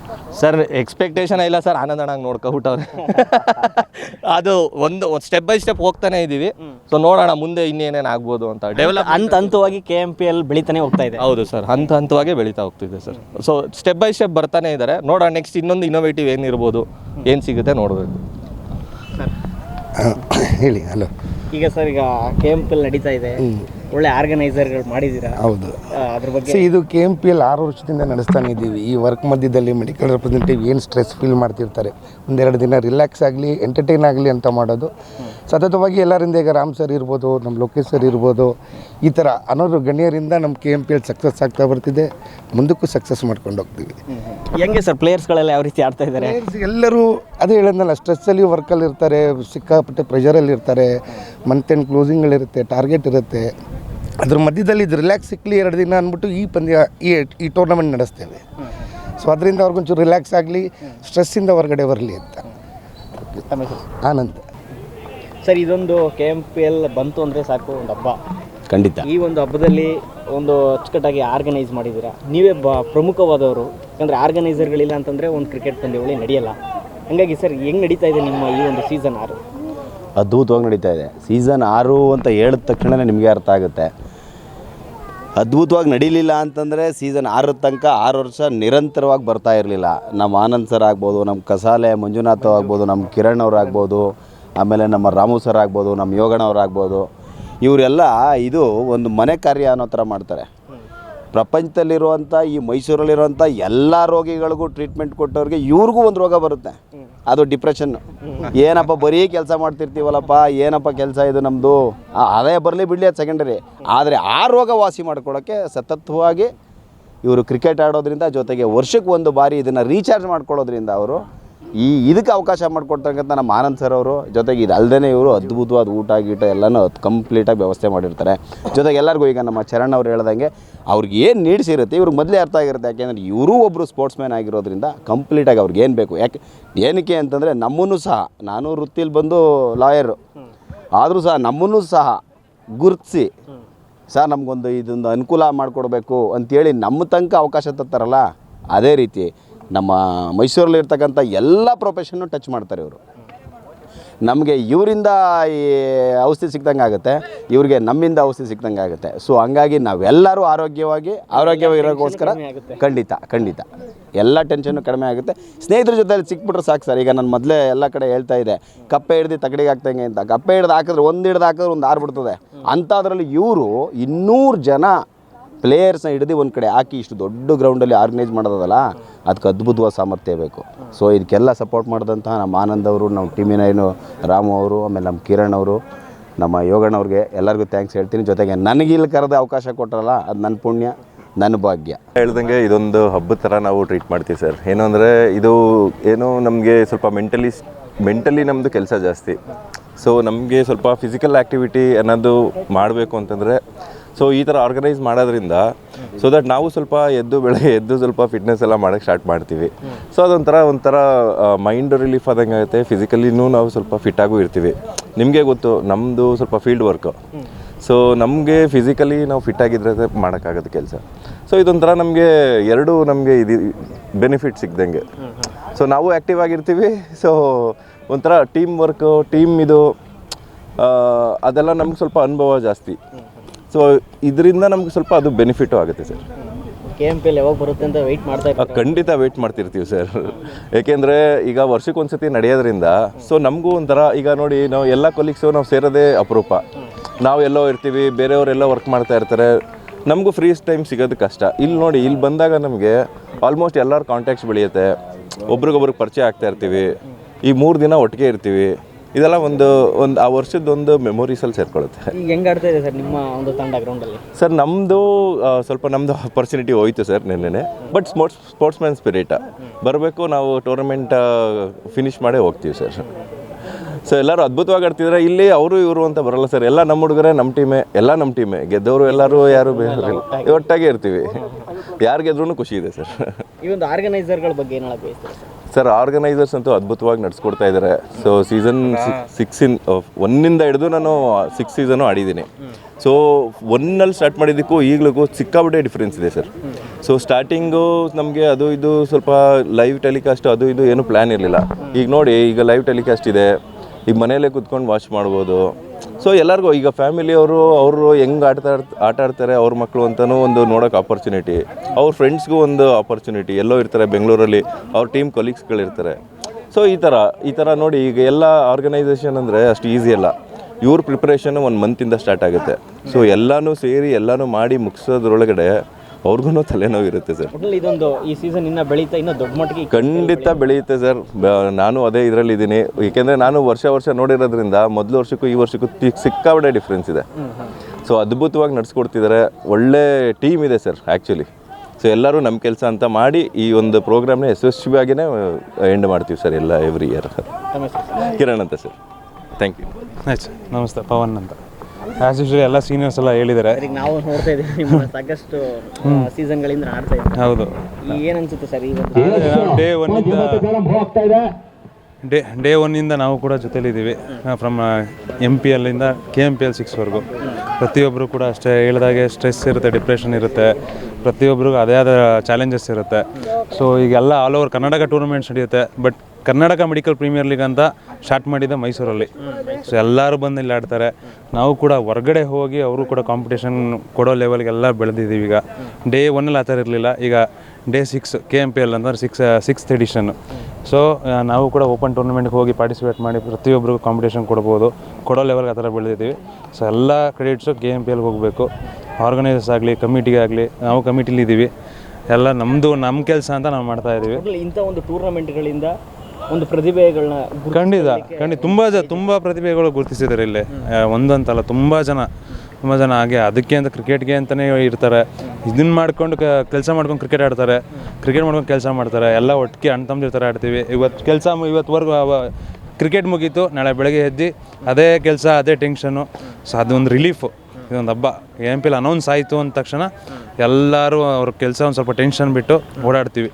ಸರ್ ಎಕ್ಸ್ಪೆಕ್ಟೇಷನ್ ಇಲ್ಲ ಸರ್ ಆನಂದಣ್ಣಂಗೆ ನೋಡ್ಕೊಬಿಟ್ಟವ್ರೆ *laughs* ಅದು ಒಂದು ಸ್ಟೆಪ್ ಬೈ ಸ್ಟೆಪ್ ಹೋಗ್ತಾನೆ ಇದ್ದೀವಿ ಸೊ ನೋಡೋಣ ಮುಂದೆ ಇನ್ನೇನೇನು ಆಗ್ಬೋದು ಅಂತ. ಡೆವಲಪ್ ಹಂತ ಹಂತವಾಗಿ ಕೆ ಎಂ ಪಿ ಎಲ್ ಬೆಳಿತಾನೆ ಹೋಗ್ತಾ ಇದೆ. ಹೌದು ಸರ್ ಹಂತ ಹಂತವಾಗಿ ಬೆಳೀತಾ ಹೋಗ್ತಿದೆ sir so step by step ಬರ್ತಾನೆ ಇದ್ದಾರೆ ನೋಡೋಣ ನೆಕ್ಸ್ಟ್ ಇನ್ನೊಂದು ಇನೋವೇಟಿವ್ ಏನಿರ್ಬೋದು ಏನು ಸಿಗುತ್ತೆ ನೋಡಬೇಕು. *coughs* ಹೇಳಿ ಹಲೋ ಈಗ ಸರ್ ಈಗ ಕೆ ಎಂ ಪಿ ಎಲ್ ನಡೀತಾ ಇದೆ. ಒಳ್ಳೆ ಆರ್ಗನೈಸರ್ಗಳು ಮಾಡಿದ್ದೀರಾ? ಹೌದು. ಅದ್ರ ಬಗ್ಗೆ ಸೊ ಇದು ಕೆ ಎಂ ಪಿ ಎಲ್ ಆರು ವರ್ಷದಿಂದ ನಡೆಸ್ತಾನೆ ಇದ್ದೀವಿ. ಈ ವರ್ಕ್ ಮಧ್ಯದಲ್ಲಿ ಮೆಡಿಕಲ್ ರೆಪ್ರೆಸೆಂಟೇಟಿವ್ ಏನು ಸ್ಟ್ರೆಸ್ ಫೀಲ್ ಮಾಡ್ತಿರ್ತಾರೆ? ಒಂದೆರಡು ದಿನ ರಿಲ್ಯಾಕ್ಸ್ ಆಗಲಿ ಎಂಟರ್ಟೈನ್ ಆಗಲಿ ಅಂತ ಮಾಡೋದು. ಸತತವಾಗಿ ಎಲ್ಲರಿಂದ ಈಗ ರಾಮ್ ಸರ್ ಇರ್ಬೋದು ನಮ್ಮ ಲೋಕೇಶ್ ಸರ್ ಇರ್ಬೋದು ಈ ಥರ ಅನ್ನೋದು ಗಣ್ಯರಿಂದ ನಮ್ಮ K M P L success ಆಗ್ತಾ ಬರ್ತಿದೆ. ಮುಂದಕ್ಕೂ ಸಕ್ಸಸ್ ಮಾಡ್ಕೊಂಡು ಹೋಗ್ತೀವಿ. ಹೆಂಗೆ ಸರ್ ಪ್ಲೇಯರ್ಸ್ಗಳೆಲ್ಲ ಯಾವ ರೀತಿ ಆಡ್ತಾ ಇದ್ದಾರೆ? ಎಲ್ಲರೂ ಅದೇ ಹೇಳಿದ್ನಲ್ಲ ಸ್ಟ್ರೆಸ್ಸಲ್ಲಿ ವರ್ಕಲ್ಲಿ ಇರ್ತಾರೆ ಸಿಕ್ಕಾಪಟ್ಟೆ ಪ್ರೆಷರಲ್ಲಿ ಇರ್ತಾರೆ. ಮಂತ್ ಎಂಡ್ ಕ್ಲೋಸಿಂಗ್ಗಳಿರುತ್ತೆ ಟಾರ್ಗೆಟ್ ಇರುತ್ತೆ. ಅದ್ರ ಮಧ್ಯದಲ್ಲಿ ಇದು ರಿಲ್ಯಾಕ್ಸ್ ಸಿಕ್ಕಲಿ ಎರಡು ದಿನ ಅಂದ್ಬಿಟ್ಟು ಈ ಪಂದ್ಯ ಈ ಈ ಟೂರ್ನಮೆಂಟ್ ನಡೆಸ್ತೇವೆ. ಸೊ ಅದರಿಂದ ಅವ್ರಿಗೊಂಚೂರು ರಿಲ್ಯಾಕ್ಸ್ ಆಗಲಿ ಸ್ಟ್ರೆಸ್ಸಿಂದ ಹೊರಗಡೆ ಬರಲಿ ಅಂತ. ಆನಂದ್. ಸರ್ ಇದೊಂದು ಕೆ ಎಂ ಪಿ ಎಲ್ ಬಂತು ಅಂದರೆ ಸಾಕು ಒಂದು ಹಬ್ಬ. ಖಂಡಿತ. ಈ ಒಂದು ಹಬ್ಬದಲ್ಲಿ ಒಂದು ಅಚ್ಚುಕಟ್ಟಾಗಿ ಆರ್ಗನೈಸ್ ಮಾಡಿದ್ದೀರಾ? ನೀವೇ ಬ ಪ್ರಮುಖವಾದವರು. ಯಾಕಂದರೆ ಆರ್ಗನೈಸರ್ಗಳಿಲ್ಲ ಅಂತಂದರೆ ಒಂದು ಕ್ರಿಕೆಟ್ ಪಂದ್ಯಗಳು ನಡೆಯಲ್ಲ. ಹಾಗಾಗಿ ಸರ್ ಹೆಂಗೆ ನಡೀತಾ ಇದೆ ನಿಮ್ಮ ಈ ಒಂದು ಸೀಸನ್ ಆರು? ಅದ್ಭುತವಾಗಿ ನಡೀತಾ ಇದೆ. ಸೀಸನ್ ಆರು ಅಂತ ಹೇಳಿದ ತಕ್ಷಣವೇ ನಿಮಗೆ ಅರ್ಥ ಆಗುತ್ತೆ. ಅದ್ಭುತವಾಗಿ ನಡೀಲಿಲ್ಲ ಅಂತಂದರೆ ಸೀಸನ್ ಆರರ ತನಕ ಆರು ವರ್ಷ ನಿರಂತರವಾಗಿ ಬರ್ತಾ ಇರಲಿಲ್ಲ. ನಮ್ಮ ಆನಂದ್ ಸರ್ ಆಗ್ಬೋದು, ನಮ್ಮ ಕಸಾಲೆ ಮಂಜುನಾಥ್ ಆಗ್ಬೋದು, ನಮ್ಮ ಕಿರಣ್ ಅವ್ರು ಆಗ್ಬೋದು, ಆಮೇಲೆ ನಮ್ಮ ರಾಮು ಸರ್ ಆಗ್ಬೋದು, ನಮ್ಮ ಯೋಗಣ್ಣ ಅವ್ರು ಆಗ್ಬೋದು. ಇವರೆಲ್ಲ ಇದು ಒಂದು ಮನೆ ಕಾರ್ಯ ಅನ್ನೋ ಥರ ಮಾಡ್ತಾರೆ. ಪ್ರಪಂಚದಲ್ಲಿರುವಂಥ, ಈ ಮೈಸೂರಲ್ಲಿರುವಂಥ ಎಲ್ಲ ರೋಗಿಗಳಿಗೂ ಟ್ರೀಟ್ಮೆಂಟ್ ಕೊಟ್ಟವ್ರಿಗೆ ಇವ್ರಿಗೂ ಒಂದು ರೋಗ ಬರುತ್ತೆ. ಅದು ಡಿಪ್ರೆಷನ್ ಏನಪ್ಪ ಬರೀ ಕೆಲಸ ಮಾಡ್ತಿರ್ತೀವಲ್ಲಪ್ಪ, ಏನಪ್ಪ ಕೆಲಸ ಇದು ನಮ್ಮದು ಅದೇ ಬರಲಿ ಬಿಡಲಿ ಅದು ಸೆಕೆಂಡರಿ ಆದರೆ ಆ ರೋಗ ವಾಸಿ ಮಾಡ್ಕೊಳ್ಳೋಕ್ಕೆ ಸತತವಾಗಿ ಇವರು ಕ್ರಿಕೆಟ್ ಆಡೋದ್ರಿಂದ ಜೊತೆಗೆ ವರ್ಷಕ್ಕೆ ಒಂದು ಬಾರಿ ಇದನ್ನು ರೀಚಾರ್ಜ್ ಮಾಡ್ಕೊಳ್ಳೋದ್ರಿಂದ ಅವರು ಈ ಇದಕ್ಕೆ ಅವಕಾಶ ಮಾಡಿಕೊಡ್ತಕ್ಕಂಥ ನಮ್ಮ ಆನಂದ್ ಸರ್ ಅವರು, ಜೊತೆಗೆ ಇದು ಇವರು ಅದ್ಭುತವಾದ ಊಟ, ಗೀಟ ಎಲ್ಲನೂ ಕಂಪ್ಲೀಟಾಗಿ ವ್ಯವಸ್ಥೆ ಮಾಡಿರ್ತಾರೆ. ಜೊತೆಗೆ ಎಲ್ಲರಿಗೂ ಈಗ ನಮ್ಮ ಚರಣ್ ಅವ್ರು ಹೇಳ್ದಂಗೆ ಅವ್ರಿಗೆ ಏನು ನೀಡ್ಸ್ ಇರುತ್ತೆ, ಇವ್ರಿಗೆ ಮೊದಲೇ ಅರ್ಥ ಆಗಿರುತ್ತೆ. ಯಾಕೆಂದರೆ ಇವರೂ ಒಬ್ಬರು ಸ್ಪೋರ್ಟ್ಸ್ ಮ್ಯಾನ್ ಆಗಿರೋದ್ರಿಂದ ಕಂಪ್ಲೀಟಾಗಿ ಅವ್ರಿಗೆ ಏನು ಬೇಕು. ಯಾಕೆ ಏನಕ್ಕೆ ಅಂತಂದರೆ ನಮ್ಮನ್ನು ಸಹ, ನಾನು ವೃತ್ತಿಲಿ ಬಂದು ಲಾಯರು ಆದರೂ ಸಹ ನಮ್ಮನ್ನು ಸಹ ಗುರುತಿಸಿ ಸರ್ ನಮಗೊಂದು ಇದೊಂದು ಅನುಕೂಲ ಮಾಡಿಕೊಡ್ಬೇಕು ಅಂಥೇಳಿ ನಮ್ಮ ತನಕ ಅವಕಾಶ ತತ್ತಾರಲ್ಲ ಅದೇ ರೀತಿ ನಮ್ಮ ಮೈಸೂರಲ್ಲಿರ್ತಕ್ಕಂಥ ಎಲ್ಲ ಪ್ರೊಫೆಷನ್ನು ಟಚ್ ಮಾಡ್ತಾರೆ ಇವರು. ನಮಗೆ ಇವರಿಂದ ಈ ಔಷಧಿ ಸಿಕ್ದಂಗೆ ಆಗುತ್ತೆ ಇವ್ರಿಗೆ ನಮ್ಮಿಂದ ಔಷಧಿ ಸಿಕ್ದಂಗೆ ಆಗುತ್ತೆ. ಸೊ ಹಂಗಾಗಿ ನಾವೆಲ್ಲರೂ ಆರೋಗ್ಯವಾಗಿ ಆರೋಗ್ಯವಾಗಿರೋಕ್ಕೋಸ್ಕರ ಖಂಡಿತ ಖಂಡಿತ. ಎಲ್ಲ ಟೆನ್ಷನ್ನು ಕಡಿಮೆ ಆಗುತ್ತೆ. ಸ್ನೇಹಿತರ ಜೊತೆಯಲ್ಲಿ ಸಿಕ್ಬಿಟ್ರೆ ಸಾಕು ಸರ್. ಈಗ ನಾನು ಮೊದಲೇ ಎಲ್ಲ ಕಡೆ ಹೇಳ್ತಾ ಇದೆ ಕಪ್ಪೆ ಹಿಡ್ದು ತಗಡಿಗೆ ಹಾಕ್ತಂಗೆ ಅಂತ. ಕಪ್ಪೆ ಹಿಡ್ದು ಹಾಕಿದ್ರೆ ಒಂದು ಹಿಡ್ದು ಹಾಕಿದ್ರೆ ಒಂದು ಆರ್ಬಿಡ್ತದೆ ಅಂಥದ್ರಲ್ಲಿ ಇವರು ಇನ್ನೂರು ಜನ ಪ್ಲೇಯರ್ಸ್ನ ಹಿಡಿದು ಒಂದು ಕಡೆ ಹಾಕಿ ಇಷ್ಟು ದೊಡ್ಡ ಗ್ರೌಂಡಲ್ಲಿ ಆರ್ಗನೈಸ್ ಮಾಡೋದಲ್ಲ ಅದಕ್ಕೆ ಅದ್ಭುತವಾದ ಸಾಮರ್ಥ್ಯ ಬೇಕು. ಸೊ ಇದಕ್ಕೆಲ್ಲ ಸಪೋರ್ಟ್ ಮಾಡಿದಂತಹ ನಮ್ಮ ಆನಂದ್ ಅವರು, ನಮ್ಮ ಟೀಮಿನ ಏನು ರಾಮು ಅವರು, ಆಮೇಲೆ ನಮ್ಮ ಕಿರಣ್ ಅವರು, ನಮ್ಮ ಯೋಗಣ್ಣ ಅವ್ರಿಗೆ ಎಲ್ಲರಿಗೂ ಥ್ಯಾಂಕ್ಸ್ ಹೇಳ್ತೀನಿ. ಜೊತೆಗೆ ನನಗೆ ಇಲ್ಲಿ ಕರೆದ ಅವಕಾಶ ಕೊಟ್ಟರಲ್ಲ ಅದು ನನ್ನ ಪುಣ್ಯ ನನ್ನ ಭಾಗ್ಯ. ಹೇಳ್ದಂಗೆ ಇದೊಂದು ಹಬ್ಬದ ಥರ ನಾವು ಟ್ರೀಟ್ ಮಾಡ್ತೀವಿ ಸರ್. ಏನು ಅಂದರೆ, ಇದು ಏನು ನಮಗೆ ಸ್ವಲ್ಪ ಮೆಂಟಲಿ ಮೆಂಟಲಿ ನಮ್ಮದು ಕೆಲಸ ಜಾಸ್ತಿ. ಸೊ ನಮಗೆ ಸ್ವಲ್ಪ ಫಿಸಿಕಲ್ ಆ್ಯಕ್ಟಿವಿಟಿ ಅನ್ನೋದು ಮಾಡಬೇಕು ಅಂತಂದರೆ ಸೊ ಈ ಥರ ಆರ್ಗನೈಸ್ ಮಾಡೋದ್ರಿಂದ ಸೊ ದಟ್ ನಾವು ಸ್ವಲ್ಪ ಎದ್ದು ಬೆಳಗ್ಗೆ ಎದ್ದು ಸ್ವಲ್ಪ ಫಿಟ್ನೆಸ್ ಎಲ್ಲ ಮಾಡೋಕ್ಕೆ ಸ್ಟಾರ್ಟ್ ಮಾಡ್ತೀವಿ. ಸೊ ಅದೊಂಥರ ಒಂಥರ ಮೈಂಡ್ ರಿಲೀಫ್ ಆದಂಗೆ ಆಗುತ್ತೆ. ಫಿಸಿಕಲಿನೂ ನಾವು ಸ್ವಲ್ಪ ಫಿಟ್ಟಾಗೂ ಇರ್ತೀವಿ. ನಿಮಗೆ ಗೊತ್ತು ನಮ್ಮದು ಸ್ವಲ್ಪ ಫೀಲ್ಡ್ ವರ್ಕು ಸೊ ನಮಗೆ ಫಿಸಿಕಲಿ ನಾವು ಫಿಟ್ ಆಗಿದ್ರೆ ಮಾಡೋಕ್ಕಾಗೋದು ಕೆಲಸ. ಸೊ ಇದೊಂಥರ ನಮಗೆ ಎರಡು ನಮಗೆ ಇದು ಬೆನಿಫಿಟ್ ಸಿಗ್ದಂಗೆ ಸೊ ನಾವು ಆ್ಯಕ್ಟಿವ್ ಆಗಿರ್ತೀವಿ. ಸೊ ಒಂಥರ ಟೀಮ್ ವರ್ಕು ಟೀಮ್ ಇದು ಅದೆಲ್ಲ ನಮ್ಗೆ ಸ್ವಲ್ಪ ಅನುಭವ ಜಾಸ್ತಿ. ಸೊ ಇದರಿಂದ ನಮ್ಗೆ ಸ್ವಲ್ಪ ಅದು ಬೆನಿಫಿಟು ಆಗುತ್ತೆ sir K M P L ಯಾವಾಗ ಬರುತ್ತೆ ಅಂತ ವೆಯ್ಟ್ ಮಾಡ್ತಾ ಖಂಡಿತ ವೆಯ್ಟ್ ಮಾಡ್ತಿರ್ತೀವಿ ಸರ್ ಏಕೆಂದರೆ ಈಗ ವರ್ಷಕ್ಕೊಂದ್ಸತಿ ನಡೆಯೋದ್ರಿಂದ ಸೊ ನಮಗೂ ಒಂಥರ ಈಗ ನೋಡಿ ನಾವು ಎಲ್ಲ ಕೊಲೀಗ್ಸು ನಾವು ಸೇರೋದೇ ಅಪರೂಪ. ನಾವು ಎಲ್ಲೋ ಇರ್ತೀವಿ ಬೇರೆಯವರೆಲ್ಲ ವರ್ಕ್ ಮಾಡ್ತಾ ಇರ್ತಾರೆ. ನಮಗೂ ಫ್ರೀ ಟೈಮ್ ಸಿಗೋದು ಕಷ್ಟ. ಇಲ್ಲಿ ನೋಡಿ ಇಲ್ಲಿ ಬಂದಾಗ ನಮಗೆ ಆಲ್ಮೋಸ್ಟ್ ಎಲ್ಲರ ಕಾಂಟ್ಯಾಕ್ಟ್ಸ್ ಬೆಳೆಯುತ್ತೆ. ಒಬ್ರಿಗೊಬ್ರಿಗೆ ಪರಿಚಯ ಆಗ್ತಾ ಇರ್ತೀವಿ. ಈ ಮೂರು ದಿನ ಒಟ್ಟಿಗೆ ಇರ್ತೀವಿ. ಇದೆಲ್ಲ ಒಂದು ಒಂದು ಆ ವರ್ಷದೊಂದು ಮೆಮೊರೀಸಲ್ಲಿ ಸೇರ್ಕೊಳ್ಳುತ್ತೆ. ಈಗ ಹೆಂಗ್ ಆಡ್ತಾ ಇದೆ ಸರ್ ನಿಮ್ಮ ಒಂದು ತಂಡ ಗ್ರೌಂಡಲ್ಲಿ ಸರ್ ನಮ್ಮದು ಸ್ವಲ್ಪ ನಮ್ಮದು ಅಪರ್ಚುನಿಟಿ ಹೋಯ್ತು ಸರ್ ನಿನ್ನೆ but sports sportsman spirit ಬರಬೇಕು ನಾವು ಟೂರ್ನಮೆಂಟ್ ಫಿನಿಶ್ ಮಾಡೇ ಹೋಗ್ತೀವಿ ಸರ್. ಸೊ ಎಲ್ಲರೂ ಅದ್ಭುತವಾಗಿ ಆಡ್ತಿದ್ರೆ. ಇಲ್ಲಿ ಅವರು ಇವರು ಅಂತ ಬರಲ್ಲ ಸರ್. ಎಲ್ಲ ನಮ್ಮ ಹುಡುಗರೇ ನಮ್ಮ ಟೀಮೇ ಎಲ್ಲ ನಮ್ಮ ಟೀಮೇ ಗೆದ್ದವರು ಎಲ್ಲರೂ ಯಾರು ಬೇರೆ ಒಟ್ಟಾಗೆ. ಇರ್ತೀವಿ. ಯಾರು ಗೆದ್ರೂ ಖುಷಿ ಇದೆ ಸರ್. ಈ ಒಂದು ಆರ್ಗನೈಸರ್ಗಳ ಬಗ್ಗೆ ಏನು ಹೇಳಬೇಕು ಬಯಸ್ತೀರಾ ಸರ್ ಸರ್ ಆರ್ಗನೈಸರ್ಸ್ ಅಂತೂ ಅದ್ಭುತವಾಗಿ ನಡೆಸ್ಕೊಡ್ತಾ ಇದ್ದಾರೆ ಸೊ ಸೀಸನ್ ಸಿಕ್ಸಿನ್ ಒನ್ನಿಂದ ಹಿಡಿದು ನಾನು ಸಿಕ್ಸ್ ಸೀಸನು ಆಡಿದ್ದೀನಿ. ಸೊ ಒನ್ನಲ್ಲಿ ಸ್ಟಾರ್ಟ್ ಮಾಡಿದ್ದಕ್ಕೂ ಈಗಲಿಗೂ ಸಿಕ್ಕಾಪಟ್ಟೆ ಡಿಫ್ರೆನ್ಸ್ ಇದೆ ಸರ್. ಸೊ ಸ್ಟಾರ್ಟಿಂಗು ನಮಗೆ ಅದು ಇದು ಸ್ವಲ್ಪ ಲೈವ್ ಟೆಲಿಕಾಸ್ಟ್ ಅದು ಇದು ಏನು ಪ್ಲ್ಯಾನ್ ಇರಲಿಲ್ಲ. ಈಗ ನೋಡಿ ಈಗ ಲೈವ್ ಟೆಲಿಕಾಸ್ಟ್ ಇದೆ. ಈಗ ಮನೆಯಲ್ಲೇ ಕುತ್ಕೊಂಡು ವಾಚ್ ಮಾಡ್ಬೋದು. ಸೊ ಎಲ್ಲರಿಗೂ ಈಗ ಫ್ಯಾಮಿಲಿಯವರು ಅವರು ಹೆಂಗೆ ಆಡ್ತಾ ಆಟ ಆಡ್ತಾರೆ, ಅವ್ರ ಮಕ್ಕಳು ಅಂತಲೂ ಒಂದು ನೋಡೋಕೆ ಆಪರ್ಚುನಿಟಿ ಅವ್ರ ಫ್ರೆಂಡ್ಸ್ಗೂ ಒಂದು ಆಪರ್ಚುನಿಟಿ ಎಲ್ಲೋ ಇರ್ತಾರೆ ಬೆಂಗಳೂರಲ್ಲಿ, ಅವ್ರ ಟೀಮ್ ಕೊಲೀಗ್ಸ್ಗಳಿರ್ತಾರೆ ಸೊ ಈ ಥರ ಈ ಥರ ನೋಡಿ ಈಗ ಎಲ್ಲ ಆರ್ಗನೈಸೇಷನ್ ಅಂದರೆ ಅಷ್ಟು ಈಸಿ ಅಲ್ಲ. ಇವ್ರ ಪ್ರಿಪ್ರೇಷನ್ ಒಂದು ಮಂತಿಂದ ಸ್ಟಾರ್ಟ್ ಆಗುತ್ತೆ. ಸೊ ಎಲ್ಲನೂ ಸೇರಿ, ಎಲ್ಲನೂ ಮಾಡಿ ಮುಗಿಸೋದ್ರೊಳಗಡೆ ಅವ್ರಿಗೂ ತಲೆನೋವು ಇರುತ್ತೆ ಸರ್. ಇದೊಂದು ಈ ಸೀಸನ್ ಇನ್ನ ಬೆಳೀತಾ ಇನ್ನೂ ದೊಡ್ಡ ಮಟ್ಟಿಗೆ ಖಂಡಿತ ಬೆಳೆಯುತ್ತೆ ಸರ್. ಬ- ನಾನು ಅದೇ ಇದರಲ್ಲಿ ಇದ್ದೀನಿ. ಏಕೆಂದರೆ ನಾನು ವರ್ಷ ವರ್ಷ ನೋಡಿರೋದ್ರಿಂದ ಮೊದಲು ವರ್ಷಕ್ಕೂ ಈ ವರ್ಷಕ್ಕೂ ತಿ- ಸಿಕ್ಕಾಪಟ್ಟೆ ಡಿಫ್ರೆನ್ಸ್ ಇದೆ. ಸೊ ಅದ್ಭುತವಾಗಿ ನಡೆಸ್ಕೊಡ್ತಿದ್ದಾರೆ ಒಳ್ಳೆ ಟೀಮ್ ಇದೆ ಸರ್ ಆ್ಯಕ್ಚುಲಿ ಸೊ ಎಲ್ಲರೂ ನಮ್ಮ ಕೆಲಸ ಅಂತ ಮಾಡಿ ಈ ಒಂದು ಪ್ರೋಗ್ರಾಮ್ನ ಯಶಸ್ವಿಯಾಗಿಯೇ ಎಂಡ್ ಮಾಡ್ತೀವಿ ಸರ್ ಎಲ್ಲ ಎವ್ರಿ ಇಯರ್ ಕಿರಣ್ ಅಂತ ಸರ್. ಥ್ಯಾಂಕ್ ಯು ಆಯ್ತು ಸರ್. ನಮಸ್ತೆ ಪವನ್ ಅಂತ. ಆ್ಯಸ್ ಯೂಶ್ವಲಿ ಎಲ್ಲ ಸೀನಿಯರ್ಸ್ ಎಲ್ಲ ಹೇಳಿದ್ದಾರೆ ಈಗ ನಾವು ನೋಡ್ತಾ ಇದ್ದೀವಿ ನಿಮ್ಮ ಸಾಕಷ್ಟು ಸೀಸನ್ಗಳಿಂದ ಆಡ್ತಾ ಇದ್ದೀವಿ. ಹೌದು. ಏನು ಏನ್ ಅನ್ಸುತ್ತೆ ಸರ್ ಒಂದು ಡೇ ಒನ್ನಿಂದ ಡೇ ಡೇ ಒನ್ನಿಂದ ನಾವು ಕೂಡ ಜೊತೆಲಿದ್ದೀವಿ ಫ್ರಮ್ ಎಂ ಪಿ ಎಲ್ಲಿಂದ ಕೆ ಎಂ ಪಿ ಎಲ್ ಸಿಕ್ಸ್ವರೆಗೂ ಪ್ರತಿಯೊಬ್ಬರು ಕೂಡ ಅಷ್ಟೇ ಹೇಳಿದಾಗೆ ಸ್ಟ್ರೆಸ್ ಇರುತ್ತೆ ಡಿಪ್ರೆಷನ್ ಇರುತ್ತೆ. ಪ್ರತಿಯೊಬ್ಬರಿಗೂ ಅದೇ ಆದ ಚಾಲೆಂಜಸ್ ಇರುತ್ತೆ. ಸೊ ಈಗೆಲ್ಲ ಆಲ್ ಓವರ್ ಕರ್ನಾಟಕ ಟೂರ್ನಮೆಂಟ್ಸ್ ನಡೆಯುತ್ತೆ but Karnataka medical premier league ಅಂತ ಸ್ಟಾರ್ಟ್ ಮಾಡಿದ್ದೆ ಮೈಸೂರಲ್ಲಿ. ಸೊ ಎಲ್ಲರೂ ಬಂದು ಇಲ್ಲಿ ಆಡ್ತಾರೆ. ನಾವು ಕೂಡ ಹೊರಗಡೆ ಹೋಗಿ ಅವರು ಕೂಡ ಕಾಂಪಿಟೇಷನ್ ಕೊಡೋ ಲೆವೆಲ್ಗೆಲ್ಲ ಬೆಳೆದಿದ್ದೀವಿ ಈಗ. ಡೇ ಒನ್ನಲ್ಲಿ ಆ ಥರ ಇರಲಿಲ್ಲ. ಈಗ day six K M P L ಅಂತಂದ್ರೆ ಸಿಕ್ಸ್ ಸಿಕ್ಸ್ತ್ ಎಡಿಷನ್ನು ಸೊ ನಾವು ಕೂಡ ಓಪನ್ ಟೂರ್ನಮೆಂಟ್ಗೆ ಹೋಗಿ ಪಾರ್ಟಿಸಿಪೇಟ್ ಮಾಡಿ ಪ್ರತಿಯೊಬ್ಬರಿಗೂ ಕಾಂಪಿಟೇಷನ್ ಕೊಡ್ಬೋದು. ಕೊಡೋ ಲೆವೆಲ್ಗೆ ಆ ಥರ ಬೆಳೆದಿದ್ದೀವಿ. ಸೊ ಎಲ್ಲ ಕ್ರೆಡಿಟ್ಸು ಕೆ ಎಂ ಪಿ ಎಲ್ಗೆ ಹೋಗಬೇಕು. ಆರ್ಗನೈಸರ್ಸ್ ಆಗಲಿ ಕಮಿಟಿಗೆ ಆಗಲಿ, ನಾವು ಕಮಿಟಿಲಿದ್ದೀವಿ ಎಲ್ಲ ನಮ್ಮದು ನಮ್ಮ ಕೆಲಸ ಅಂತ ನಾವು ಮಾಡ್ತಾ ಇದ್ದೀವಿ. ಇಂಥ ಒಂದು ಟೂರ್ನಮೆಂಟ್ಗಳಿಂದ ಒಂದು ಪ್ರತಿಭೆಗಳನ್ನ ಖಂಡಿತ ಖಂಡಿತ. ತುಂಬ ಜ ತುಂಬ ಪ್ರತಿಭೆಗಳು ಗುರುತಿಸಿದ್ದಾರೆ ಇಲ್ಲಿ. ಒಂದಂತಲ್ಲ, ತುಂಬ ಜನ ತುಂಬ ಜನ. ಹಾಗೆ ಅದಕ್ಕೆ ಅಂತ ಕ್ರಿಕೆಟ್ಗೆ ಅಂತಲೇ ಇರ್ತಾರೆ. ಇದನ್ನ ಮಾಡ್ಕೊಂಡು ಕೆಲಸ ಮಾಡ್ಕೊಂಡು ಕ್ರಿಕೆಟ್ ಆಡ್ತಾರೆ. ಕ್ರಿಕೆಟ್ ಮಾಡ್ಕೊಂಡು ಕೆಲಸ ಮಾಡ್ತಾರೆ. ಎಲ್ಲ ಒಟ್ಟಿಗೆ ಅಣ್ಣ ತಮ್ಮದಿರ್ತಾರೆ ಆಡ್ತೀವಿ. ಇವತ್ತು ಕೆಲಸ ಇವತ್ತುವರೆಗೂ ಕ್ರಿಕೆಟ್ ಮುಗೀತು. ನಾಳೆ ಬೆಳಗ್ಗೆ ಎದ್ದು ಅದೇ ಕೆಲಸ, ಅದೇ ಟೆನ್ಷನು. ಸೊ ಅದೊಂದು ರಿಲೀಫು. ಇದೊಂದು ಹಬ್ಬ. ಎಂ ಪಿ ಎಲ್ ಅನೌನ್ಸ್ ಆಯಿತು ಅಂದ ತಕ್ಷಣ ಎಲ್ಲರೂ ಅವ್ರ ಕೆಲಸ ಒಂದು ಸ್ವಲ್ಪ ಟೆನ್ಷನ್ ಬಿಟ್ಟು ಓಡಾಡ್ತೀವಿ.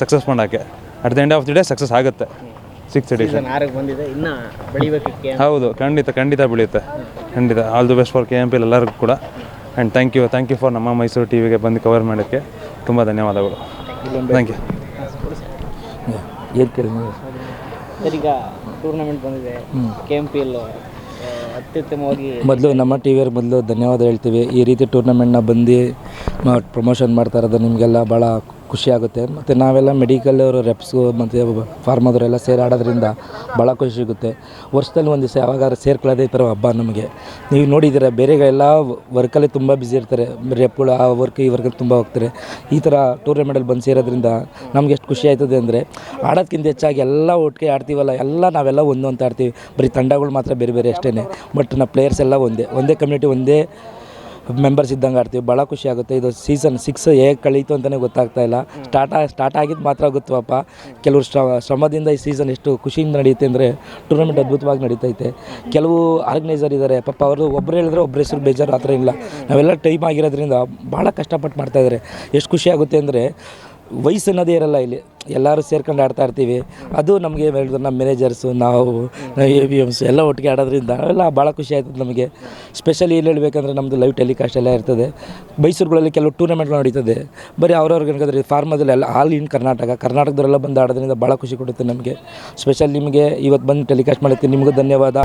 ಸಕ್ಸಸ್ ಮಾಡೋಕ್ಕೆ at the end of the day success ಆಗುತ್ತೆ. ಸಿಕ್ಸ್ ಎಡಿಷನ್ ಬಂದಿದೆ. ಇನ್ನ ಬೆಳಿಬೇಕಕ್ಕೆ ಹೌದು ಖಂಡಿತ ಖಂಡಿತ ಬೆಳೆಯುತ್ತೆ. ಖಂಡಿತ. All the best for K M P L ಎಲ್ಲರಿಗೂ ಕೂಡ. And thank you thank you for ನಮ್ಮ ಮೈಸೂರು ಟಿ ವಿಗೆ ಬಂದು ಕವರ್ ಮಾಡೋಕ್ಕೆ ತುಂಬ ಧನ್ಯವಾದಗಳು. ಥ್ಯಾಂಕ್ ಯು ಏನು ಕೇಳಿ ಸರ್ ಈಗ ಟೂರ್ನಮೆಂಟ್ ಬಂದಿದೆ. ಕೆ ಎಂ ಪಿ ಎಲ್ ಅತ್ಯುತ್ತಮವಾಗಿ ಮೊದಲು ನಮ್ಮ ಟಿ ವಿಯವ್ರಿಗೆ ಮೊದಲು ಧನ್ಯವಾದ ಹೇಳ್ತೀವಿ. ಈ ರೀತಿ ಟೂರ್ನಮೆಂಟ್ನ ಬಂದು ಪ್ರಮೋಷನ್ ಮಾಡ್ತಾ ಇರೋದು ನಿಮಗೆಲ್ಲ ಭಾಳ ಖುಷಿ ಆಗುತ್ತೆ ಮತ್ತು ನಾವೆಲ್ಲ ಮೆಡಿಕಲ್ ರೆಪ್ಸ್ ಮತ್ತು ಫಾರ್ಮದವರೆಲ್ಲ ಸೇರಿ ಆಡೋದ್ರಿಂದ ಭಾಳ ಖುಷಿ ಸಿಗುತ್ತೆ. ವರ್ಷದಲ್ಲಿ ಒಂದು ದಿವಸ ಯಾವಾಗಾದ್ರೂ ಸೇರ್ಕೊಳ್ಳೋದೇ ಈ ಥರ ಹಬ್ಬ ನಮಗೆ. ನೀವು ನೋಡಿದ್ದೀರ ಬೇರೆ ಎಲ್ಲ ವರ್ಕಲ್ಲಿ ತುಂಬ ಬ್ಯುಸಿ ಇರ್ತಾರೆ. ರೆಪ್ಗಳು ಆ ವರ್ಕ್ ಈ ವರ್ಕಲ್ಲಿ ತುಂಬ ಹೋಗ್ತಾರೆ. ಈ ಥರ ಟೂರ್ನಮೆಂಟಲ್ಲಿ ಬಂದು ಸೇರೋದ್ರಿಂದ ನಮ್ಗೆ ಎಷ್ಟು ಖುಷಿ ಆಯ್ತದೆ ಅಂದರೆ, ಆಡೋದ್ಕಿಂತ ಹೆಚ್ಚಾಗಿ ಎಲ್ಲ ಒಟ್ಟಿಗೆ ಆಡ್ತೀವಲ್ಲ, ಎಲ್ಲ ನಾವೆಲ್ಲ ಒಂದು ಅಂತ ಆಡ್ತೀವಿ. ಬರೀ ತಂಡಗಳು ಮಾತ್ರ ಬೇರೆ ಬೇರೆ ಅಷ್ಟೇ ಬಟ್ ನಾವು ಪ್ಲೇಯರ್ಸ್ ಎಲ್ಲ ಒಂದೇ ಒಂದೇ ಕಮ್ಯುನಿಟಿ ಒಂದೇ ಮೆಂಬರ್ಸ್ ಇದ್ದಂಗೆ ಆಡ್ತೀವಿ. ಭಾಳ ಖುಷಿ ಆಗುತ್ತೆ. ಇದು ಸೀಸನ್ ಸಿಕ್ಸ್ ಹೇಗೆ ಕಳೀತು ಅಂತಲೇ ಗೊತ್ತಾಗ್ತಾ ಇಲ್ಲ. ಸ್ಟಾರ್ಟ್ ಸ್ಟಾರ್ಟ್ ಆಗಿದ್ದು ಮಾತ್ರ ಗೊತ್ತುವಪ್ಪ. ಕೆಲವರು ಶ್ರಮ ಶ್ರಮದಿಂದ ಈ ಸೀಸನ್ ಎಷ್ಟು ಖುಷಿಯಿಂದ ನಡೆಯುತ್ತೆ ಅಂದರೆ ಟೂರ್ನಮೆಂಟ್ ಅದ್ಭುತವಾಗಿ ನಡೀತೈತೆ. ಕೆಲವು ಆರ್ಗನೈಸರ್ ಇದ್ದಾರೆ ಪಾಪ ಅವರು ಒಬ್ಬರು ಹೇಳಿದ್ರೆ ಒಬ್ಬರ ಹೆಸರು ಬೇಜಾರು ಆ ಥರ ಇಲ್ಲ. ನಾವೆಲ್ಲ ಟೈಮ್ ಆಗಿರೋದ್ರಿಂದ ಭಾಳ ಕಷ್ಟಪಟ್ಟು ಮಾಡ್ತಾಯಿದ್ದಾರೆ ಎಷ್ಟು ಖುಷಿ ಆಗುತ್ತೆ ಅಂದರೆ ವಯಸ್ಸು ಅನ್ನೋದೇ ಇರಲ್ಲ ಇಲ್ಲಿ. ಎಲ್ಲರೂ ಸೇರ್ಕೊಂಡು ಆಡ್ತಾ ಇರ್ತೀವಿ. ಅದು ನಮಗೆ ಹೇಳಿದ್ರು ನಮ್ಮ ಮ್ಯಾನೇಜರ್ಸು ನಾವು ಎ ಬಿ ಎಮ್ಸ್ ಎಲ್ಲ ಒಟ್ಟಿಗೆ ಆಡೋದ್ರಿಂದ ಎಲ್ಲ ಭಾಳ ಖುಷಿ ಆಯ್ತದೆ ನಮಗೆ. ಸ್ಪೆಷಲಿ ಏನು ಹೇಳಬೇಕಂದ್ರೆ ನಮ್ಮದು ಲೈವ್ ಟೆಲಿಕಾಸ್ಟ್ ಎಲ್ಲ ಇರ್ತದೆ. ಮೈಸೂರುಗಳಲ್ಲಿ ಕೆಲವು ಟೂರ್ನಮೆಂಟ್ಗಳು ನಡೀತದೆ. ಬರೀ ಅವ್ರವ್ರಿಗೆ ಅನ್ಕೋದ್ರೆ ಫಾರ್ಮದಲ್ಲಿ ಎಲ್ಲ ಆಲ್ ಇನ್ ಕರ್ನಾಟಕ ಕರ್ನಾಟಕದವರೆಲ್ಲ ಬಂದು ಆಡೋದ್ರಿಂದ ಭಾಳ ಖುಷಿ ಕೊಡುತ್ತೆ ನಮಗೆ. ಸ್ಪೆಷಲ್ ನಿಮಗೆ ಇವತ್ತು ಬಂದು ಟೆಲಿಕಾಸ್ಟ್ ಮಾಡುತ್ತೆ ನಿಮಗೂ ಧನ್ಯವಾದ.